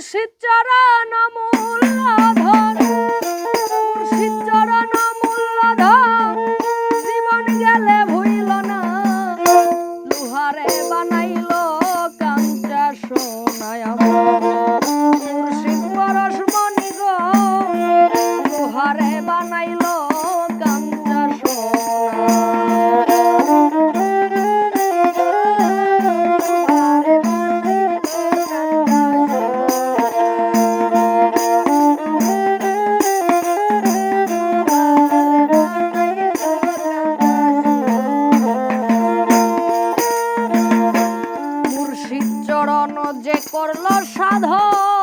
মুর্শিদ চরণ মূল্যধন মুর্শিদ চরণ মূল্যধন জীবন গেলে ভুইল না। লুহারে বানাইল কাঞ্চা সোনায় মুর্শিদ পরশমণি গো, লুহারে বানাইল যে করল সাধন।